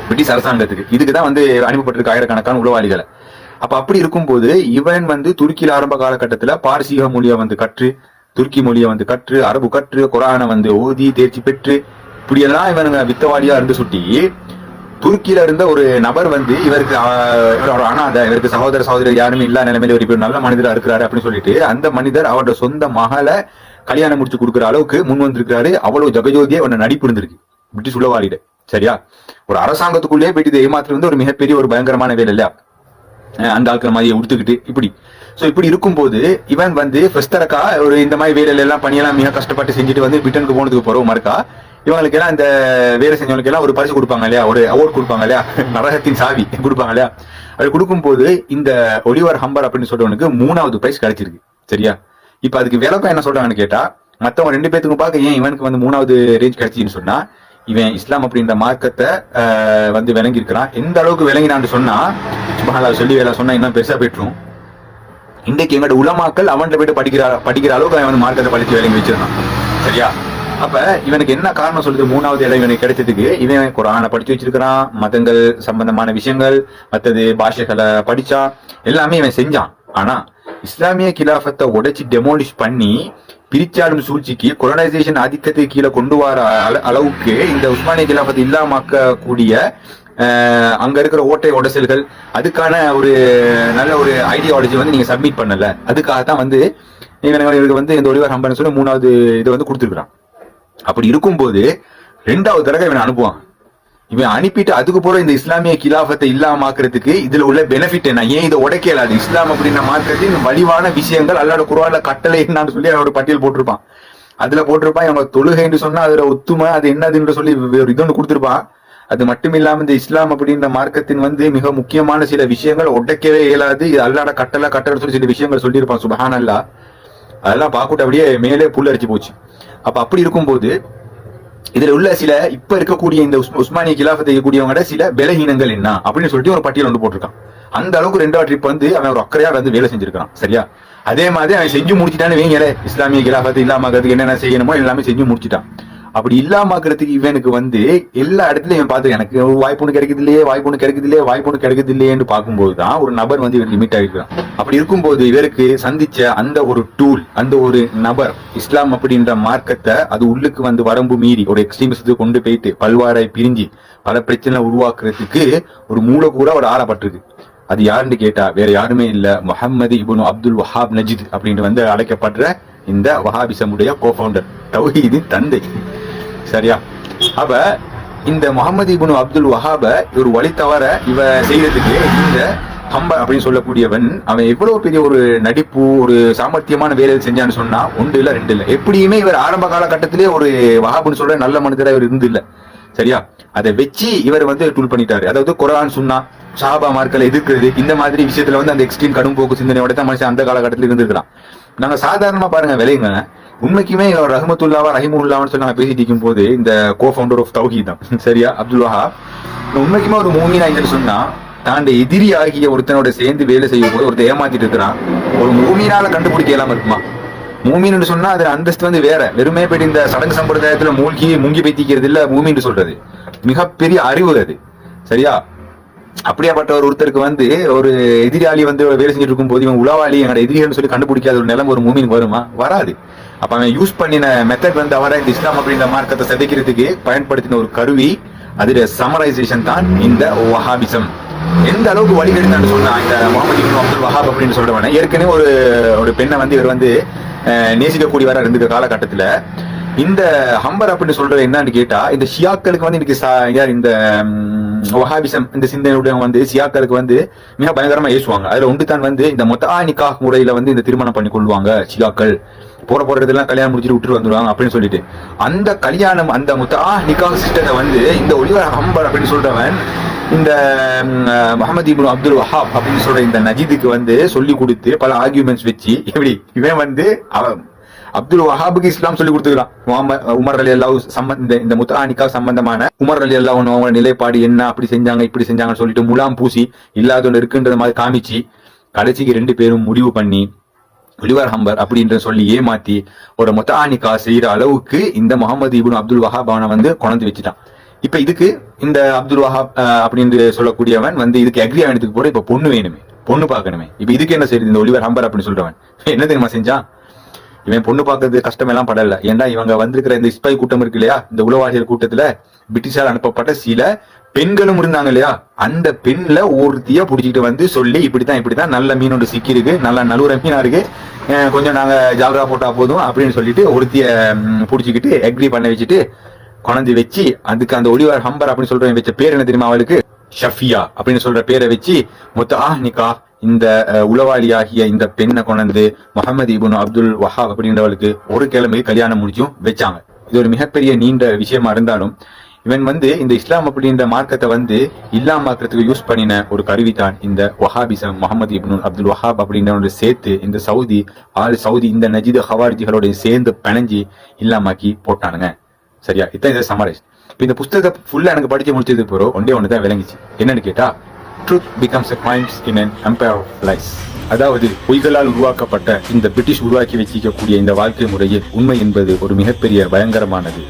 பிரிட்டிஷ் அரசாங்கத்துக்கு. இதுக்கு தான் வந்து அனுப்பப்பட்டிருக்கு ஆயிரக்கணக்கான உளவாளிகளை. அப்ப அப்படி இருக்கும்போது இவன் வந்து துருக்கியில ஆரம்ப காலகட்டத்துல பாரசீக மொழியை வந்து கற்று துருக்கி மொழியை வந்து கற்று அரபு கற்று குரானை வந்து ஓதி தேர்ச்சி பெற்று இப்படியெல்லாம் இவனுங்க வித்தவாளியா இருந்து சுட்டி துருக்கியில இருந்த ஒரு நபர் வந்து இவருக்கு இவரோட அனாத இவருக்கு சகோதர சகோதரர் யாருமே இல்ல நிலைமையில ஒரு நல்ல மனிதரா இருக்கிறாரு அப்படின்னு சொல்லிட்டு அந்த மனிதர் அவரோட சொந்த மகளை கல்யாணம் முடிச்சு கொடுக்குற அளவுக்கு முன் வந்திருக்கிறாரு. அவ்வளவு ஜெகஜோதியா அவன நடிப்பு இருந்திருக்கு. பிரிட்டிஷ் உள்ளவாளிட சரியா? ஒரு அரசாங்கத்துக்குள்ளேயே போயிட்டு ஏமாத்துறது வந்து ஒரு மிகப்பெரிய ஒரு பயங்கரமான வேலை இல்லையா? அந்த ஆட்கள் மாதிரி உடுத்துக்கிட்டு இப்படி. சோ இப்படி இருக்கும்போது இவன் வந்து ஃபெஸ்டரக்கா ஒரு இந்த மாதிரி வேலையில எல்லாம் பணியெல்லாம் மிக கஷ்டப்பட்டு செஞ்சுட்டு வந்து பிரிட்டனுக்கு போனதுக்கு போறோம் மறுக்கா இவங்களுக்கு எல்லாம் இந்த வேலை செஞ்சவங்களுக்கு எல்லாம் ஒரு பரிசு கொடுப்பாங்க இல்லையா? ஒரு அவார்ட் கொடுப்பாங்க இல்லையா? நரகத்தின் சாவி கொடுப்பாங்க இல்லையா? அது கொடுக்கும்போது இந்த ஒலிவர் ஹம்பர் அப்படின்னு சொல்றவனுக்கு மூணாவது பிரைஸ் கிடைச்சிருக்கு. சரியா? இப்ப அதுக்கு விளக்கம் என்ன சொல்றாங்கன்னு கேட்டா மத்தவங்க ரெண்டு பேத்துக்கும் பார்க்க ஏன் இவனுக்கு வந்து மூணாவது ரேஞ்ச் கிடைச்சின்னு சொன்னா இவன் இஸ்லாம் அப்படின்ற மார்க்கத்தை ஆஹ், வந்து விளங்கி இருக்கிறான் எந்த அளவுக்கு விளங்கினான்னு சொன்னா சுபஹானல்லாஹ் சொல்லி வேலை சொன்னா இன்னும் பெருசா போயிட்டுரும். இன்றைக்கு எங்களோட உலமாக்கள் அவன்கிட்ட போயிட்டு படிக்கிற படிக்கிற அளவுக்கு அவன் மார்க்கத்தை படிச்சு வேலைக்கு வச்சிருந்தான் சரியா? அப்ப இவனுக்கு என்ன காரணம் சொல்லுது? மூணாவது இடம் இவனுக்கு கிடைச்சதுக்கு இவன் குரானை படிச்சு வச்சிருக்கிறான் மதங்கள் சம்பந்தமான விஷயங்கள் மற்றது பாஷைகளை படிச்சான் எல்லாமே இவன் செஞ்சான். ஆனா இஸ்லாமிய கிலாஃபத்தை உடைச்சு டெமோலிஷ் பண்ணி பிரிச்சாடும் சூழ்ச்சிக்கு கொலனைசேஷன் ஆதிக்கத்தை கீழே கொண்டு வர அள- அளவுக்கு இந்த உஸ்மானிய கிலாஃபத்தை இல்லாமக்கக்கூடிய அங்க இருக்கிற ஓட்டை உடசல்கள் அதுக்கான ஒரு நல்ல ஒரு ஐடியாலஜி வந்து நீங்க சப்மிட் பண்ணல. அதுக்காக தான் வந்து இவன் இவருக்கு வந்து இந்த ஒளிவர் ஹம்பன் சொல்லி மூணாவது இதை வந்து கொடுத்துருக்குறான். அப்படி இருக்கும்போது ரெண்டாவது தடவை இவன் அனுப்புவான் இவன் அனுப்பிட்டு அதுக்கு போற இந்த இஸ்லாமிய கிலாஃபத்தை இல்லாமாக்குறதுக்கு இதுல உள்ள பெனிஃபிட் என்ன? ஏன் இதை உடைக்கலாது? இஸ்லாம் அப்படின்ன மார்க்கத்தின் வலிவான விஷயங்கள் அல்லாட குருவால கட்டளை என்னன்னு சொல்லி அவனோட பட்டியல் போட்டிருப்பான். அதுல போட்டிருப்பான் இவங்க தொழுகைன்னு சொன்னா அதுல ஒத்துமை அது என்னதுன்னு சொல்லி ஒரு இது ஒன்று கொடுத்துருப்பான். அது மட்டும் இல்லாம இந்த இஸ்லாம் அப்படின்ற மார்க்கத்தின் வந்து மிக முக்கியமான சில விஷயங்கள் உடைக்கவே இயலாது. இது அல்லாட கட்டல கட்டல சொல்லி சில விஷயங்கள் சொல்லியிருப்பான். சுபஹான் அல்லா அதெல்லாம் பார்க்கட்டு அப்படியே மேலே புல்லரிச்சு போச்சு. அப்ப அப்படி இருக்கும்போது இதுல உள்ள சில இப்ப இருக்கக்கூடிய இந்த உஸ்- உஸ்மானிய கிலாஃபத்தை இருக்கக்கூடியவங்களோட சில பலஹீனங்கள் என்ன அப்படின்னு சொல்லிட்டு ஒரு பட்டியல் ஒன்று போட்டிருக்கான். அந்த அளவுக்கு ரெண்டாவது ட்ரிப் வந்து அவன் ஒரு அக்கறையா வந்து வேலை செஞ்சிருக்கான் சரியா? அதே மாதிரி அவன் செஞ்சு முடிச்சிட்டான்னு வைங்களே இஸ்லாமிய கிலாஃபத்தை இல்லாமக்கிறதுக்கு என்னென்ன செய்யணுமோ எல்லாமே செஞ்சு முடிச்சிட்டான். அப்படி இல்லாமக்கிறதுக்கு இவனுக்கு வந்து எல்லா இடத்துலயும் இவன் பார்த்து எனக்கு வாய்ப்பு ஒன்று கிடைக்குது இல்லையே வாய்ப்பு ஒன்று கிடைக்குது இல்லையே வாய்ப்பு ஒன்று கிடைக்குது இல்லையேன்னு பார்க்கும்போது தான் ஒரு நபர் வந்து இவன் லிமிட் ஆகிருக்கான் அப்படி இருக்கும்போது இவருக்கு சந்திச்ச அந்த ஒரு டூல் அந்த ஒரு நபர் இஸ்லாம் அப்படின்ற மார்க்கத்தை அது உள்ளுக்கு வந்து வரம்பு மீறி ஒரு எக்ஸ்ட்ரீமிசத்துக்கு கொண்டு போயிட்டு பல்வாரை பிரிஞ்சு பல பிரச்சனை உருவாக்குறதுக்கு ஒரு மூளை கூட ஒரு ஆளப்பட்டிருக்கு. அது யாருன்னு கேட்டா வேற யாருமே இல்ல முஹம்மது இபுன் அப்துல் வஹாப் நஜித் அப்படின்னு வந்து அழைக்கப்படுற இந்த வஹாபிசமுடைய கோஃபவுண்டர் தௌஹீதின் தந்தை. சரியா? அப்ப இந்த முகமது இபுனு அப்துல் வஹாப இவர் வழி தவற இவ செய்யறதுக்கு இந்த ஹம்ப அப்படின்னு சொல்லக்கூடியவன் அவன் எவ்வளவு பெரிய ஒரு நடிப்பு ஒரு சாமர்த்தியமான வேலையை செஞ்சான்னு சொன்னா ஒன்று இல்ல ரெண்டு இல்ல. எப்படியுமே இவர் ஆரம்ப காலகட்டத்திலே ஒரு வஹாப்னு சொல்ற நல்ல மனிதரா இவர் இருந்து இல்ல சரியா? அதை வச்சு இவர் வந்து டூல் பண்ணிட்டாரு. அதாவது குரான் சொன்னா சாபா மார்க்களை எதிர்க்கிறது இந்த மாதிரி விஷயத்துல வந்து அந்த எக்ஸ்ட்ரீம் கடும் போக்கு சிந்தனையோட தான் மனுஷன் அந்த காலகட்டத்தில் இருந்திருக்கலாம் நாங்க சாதாரணமா பாருங்க விலைங்க. உண்மைக்குமே இவர் ரஹமத்துல்லாவா ரஹிமுல்லான்னு சொல்லி நாங்க பேசிட்டு இருக்கும் போது இந்த கோ ஃபவுண்டர் ஆஃப் தௌஹி தான். சரியா? அப்துல் வஹாப். உண்மைக்குமே ஒரு மூமினா என்று சொன்னா தான் எதிரி ஆகிய ஒருத்தனோட சேர்ந்து வேலை செய்யும் போது ஒருத்தர் ஏமாத்திட்டு இருக்கிறான். ஒரு மூமினால கண்டுபிடிக்க இல்லாம இருக்குமா? மூமின்னு சொன்னா அது அந்தஸ்து வந்து வேற. வெறுமே போயிட்டு இந்த சடங்கு சம்பிரதாயத்துல மூழ்கி முங்கி பைத்திக்கிறது இல்ல மூமின்னு சொல்றது. மிகப்பெரிய அறிவு அது. சரியா? அப்படியாப்பட்ட ஒரு ஒருத்தருக்கு வந்து ஒரு எதிராளி வந்து வேலை செஞ்சுட்டு இருக்கும் போது இவன் உளவாளி என்னோட எதிரிகள்னு சொல்லி கண்டுபிடிக்காத ஒரு நிலம் ஒரு மூமின் வருமா? வராது. அப்ப அவன் யூஸ் பண்ணின மெத்தட் வந்து அவரை இந்த இஸ்லாம் அப்படின்ற மார்க்கத்தை சிதைக்கிறதுக்கு பயன்படுத்தின ஒரு கருவி அதுல சமரைசேஷன் தான் இந்த வஹாபிசம். எந்த அளவுக்கு வழிகெடுத்தான்னு சொன்னா இந்த முகமது இப்னு அப்துல் வஹாப் அப்படின்னு சொல்றவன ஏற்கனவே ஒரு ஒரு பெண்ணை வந்து இவர் வந்து அஹ், நேசிக்கக்கூடியவரா இருந்த காலகட்டத்தில். இந்த ஹம்பர் அப்படின்னு சொல்றது என்னன்னு கேட்டா இந்த ஷியாக்களுக்கு வந்து இன்னைக்கு சா- யார் இந்த வஹாபிசம் இந்த சிந்தனையுடைய வந்து ஷியாக்களுக்கு வந்து மிக பயங்கரமா ஏசுவாங்க. அதுல ஒன்று தான் வந்து இந்த மொத்த நிக்காஹ் முறையில வந்து இந்த திருமணம் பண்ணி கொள்வாங்க சியாக்கள். போற போற இடத்துல கல்யாணம் முடிச்சுட்டு விட்டுட்டு வந்துருவாங்க அப்படின்னு சொல்லிட்டு. அந்த கல்யாணம் அந்த முத்தா நிக்காஹ் சிஸ்டத்தை வந்து இந்த ஒளிவர ஹம்பர் அப்படின்னு சொல்றவன் இந்த முகமது இப்னு அப்துல் வஹாப் அப்படின்னு சொல்ற இந்த நஜீதுக்கு வந்து சொல்லி கொடுத்து பல ஆர்கியூமெண்ட்ஸ் வச்சு எப்படி? இவன் வந்து அவன் அப்துல் வஹாபுக்கு இஸ்லாம் சொல்லி கொடுத்துக்கிறான். உமர் அலி அல்லாஹ் சம்பந்த இந்த முத்தானிக்கா சம்பந்தமான உமர் அலி அல்லாஹ் அவங்க நிலைப்பாடு என்ன அப்படி செஞ்சாங்க இப்படி செஞ்சாங்கன்னு சொல்லிட்டு முலாம் பூசி இல்லாதவன் இருக்குன்றது இருக்குன்றத மாதிரி காமிச்சு கடைசிக்கு ரெண்டு பேரும் முடிவு பண்ணி ஒலிவர் ஹம்பர் அப்படின்ற சொல்லி ஏமாத்தி ஒரு மொத்தானிக்கா செய்யற அளவுக்கு இந்த முகமது இபுன் அப்துல் வஹாபான வந்து கொண்டு வச்சுட்டான். இப்ப இதுக்கு இந்த அப்துல் வஹாப் அப்படின்னு சொல்லக்கூடியவன் வந்து இதுக்கு அக்ரி ஆனதுக்கு போட இப்ப பொண்ணு வேணுமே பொண்ணு பார்க்கணுமே. இப்ப இதுக்கு என்ன செய்யுது இந்த ஒலிவர் ஹம்பர் அப்படின்னு சொல்றவன். என்ன தெரியுமா செஞ்சான்? இவன் பொண்ணு பார்க்கறது கஷ்டம் எல்லாம் படல. ஏன்னா இவங்க வந்திருக்கிற இந்த ஸ்பை கூட்டம் இருக்கு இல்லையா? இந்த உளவாளிகள் கூட்டத்துல பிரிட்டிஷால் அனுப்பப்பட்ட சில பெண்களும் இருந்தாங்க இல்லையா? அந்த பெண்ல ஒருத்தியா பிடிச்சிட்டு வந்து சொல்லி இப்படித்தான் இப்படித்தான் நல்ல மீன் ஒன்று சிக்கி இருக்கு நல்ல நலுற மீனா இருக்கு. கொஞ்சம் நாங்க ஜாலரா போட்டா போதும் அப்படின்னு சொல்லிட்டு ஒருத்திய பிடிச்சிக்கிட்டு அக்ரி பண்ண வச்சுட்டு குழந்தை வச்சு அதுக்கு அந்த ஒளிவார் ஹம்பர் அப்படின்னு சொல்றவன் வச்ச பேர் என்ன தெரியுமா அவளுக்கு? ஷஃபியா அப்படின்னு சொல்ற பேரை வச்சு மொத்த ஆ நிக்கா இந்த உளவாளியாகிய இந்த பெண்ணை கொண்டு முகமது இபுன் அப்துல் வஹாப் அப்படின்றவளுக்கு ஒரு கிழமை கல்யாணம் முடிச்சும் வச்சாங்க. இது ஒரு மிகப்பெரிய நீண்ட விஷயமா இருந்தாலும் இவன் வந்து இந்த இஸ்லாம் அப்படின்ற மார்க்கத்தை வந்து இல்லாமாக்கிறதுக்கு யூஸ் பண்ணின ஒரு கருவிதான் இந்த Wahhabism Muhammad ibn Abdul Wahhab அப்படின்றவனோட சேர்த்து இந்த சவுதி ஆறு சவுதி இந்த நஜீது ஹவாரிஜிகளோட சேர்ந்து பிணைஞ்சி இல்லாமாக்கி போட்டானுங்க. சரியா? இதான் இதை சமரைஸ் இப்ப இந்த புஸ்தகத்தை ஃபுல்லா எனக்கு படிச்சு முடிச்சது போறோம் ஒன்றே ஒன்று தான் விளங்கிச்சு. என்னன்னு கேட்டா truth becomes a points in an empire of life அதாவது பொய்களால் உருவாக்கப்பட்ட இந்த பிரிட்டிஷ் உருவாக்கி வச்சிக்கக்கூடிய இந்த வாழ்க்கை முறையில் உண்மை என்பது ஒரு மிகப்பெரிய பயங்கரமானது.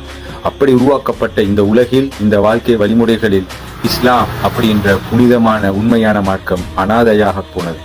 அப்படி உருவாக்கப்பட்ட இந்த உலகில் இந்த வாழ்க்கை வழிமுறைகளில் இஸ்லாம் அப்படின்ற புனிதமான உண்மையான மார்க்கம் அனாதையாக போனது.